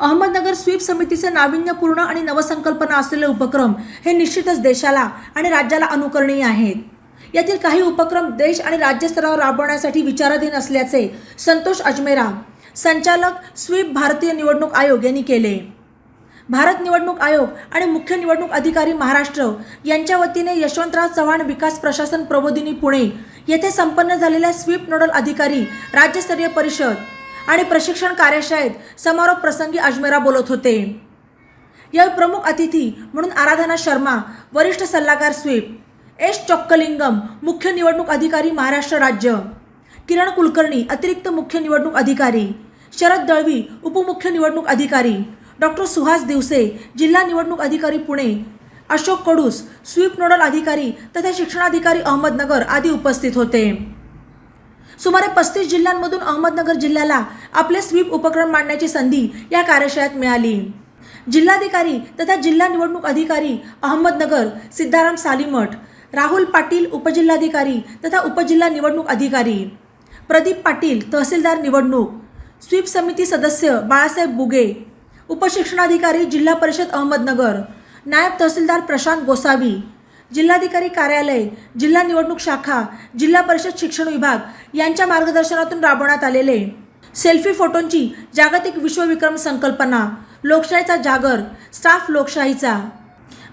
Ahmednagar sweep समितीचे नाविन्यपूर्ण आणि नवसंकल्पना असलेले उपक्रम हे निश्चितच देशाला आणि राज्याला अनुकरणीय आहेत. यातील काही उपक्रम देश आणि राज्यस्तरावर राबवण्यासाठी विचाराधीन असल्याचे संतोष अजमेरा संचालक स्वीप भारतीय निवडणूक आयोग यांनी केले. भारत निवडणूक आयोग आणि मुख्य निवडणूक अधिकारी महाराष्ट्र यांच्या वतीने यशवंतराव चव्हाण विकास प्रशासन प्रबोधिनी पुणे येथे संपन्न झालेल्या स्वीप नोडल अधिकारी राज्यस्तरीय परिषद आणि प्रशिक्षण कार्यशाळेत समारोप प्रसंगी अजमेरा बोलत होते. यावेळी प्रमुख अतिथी म्हणून आराधना शर्मा वरिष्ठ सल्लागार स्वीप एस चोक्कलिंगम मुख्य निवडणूक अधिकारी महाराष्ट्र राज्य किरण कुलकर्णी अतिरिक्त मुख्य निवडणूक अधिकारी शरद दळवी उपमुख्य निवडणूक अधिकारी डॉक्टर सुहास दिवसे जिल्हा निवडणूक अधिकारी पुणे अशोक कडूस स्वीप नोडल अधिकारी तथा शिक्षणाधिकारी अहमदनगर आदी उपस्थित होते. सुमारे पस्तीस जिल्ह्यांमधून अहमदनगर जिल्ह्याला आपले स्वीप उपक्रम मांडण्याची संधी या कार्यशाळेत मिळाली. जिल्हाधिकारी तथा जिल्हा निवडणूक अधिकारी अहमदनगर सिद्धाराम सालीमठ राहुल पाटील उपजिल्हाधिकारी तथा उपजिल्हा निवडणूक अधिकारी प्रदीप पाटील तहसीलदार निवडणूक स्वीप समिती सदस्य बाळासाहेब बुगे उपशिक्षणाधिकारी जिल्हा परिषद अहमदनगर नायब तहसीलदार प्रशांत गोसावी जिल्हाधिकारी कार्यालय जिल्हा निवडणूक शाखा जिल्हा परिषद शिक्षण विभाग यांच्या मार्गदर्शनातून राबवण्यात आलेले सेल्फी फोटोंची जागतिक विश्वविक्रम संकल्पना लोकशाहीचा जागर स्टाफ लोकशाहीचा.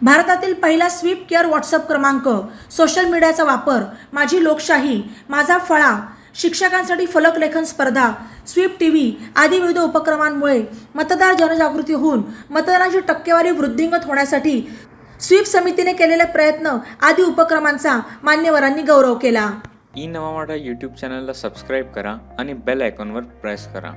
भारतातील पहिला स्वीप केअर व्हॉट्सअप क्रमांक सोशल मीडियाचा वापर माझी लोकशाही माझा फळा शिक्षकांसाठी फलक लेखन स्पर्धा स्वीप टी व्ही आदी विविध उपक्रमांमुळे मतदार जनजागृती होऊन मतदानाची टक्केवारी वृद्धिंगत होण्यासाठी स्वीप समितीने केलेले प्रयत्न आदी उपक्रमांचा मान्यवरांनी गौरव केला. ई नवा युट्यूब यूट्यूब चॅनलला सबस्क्राईब करा आणि बेल आयकॉनवर प्रेस करा.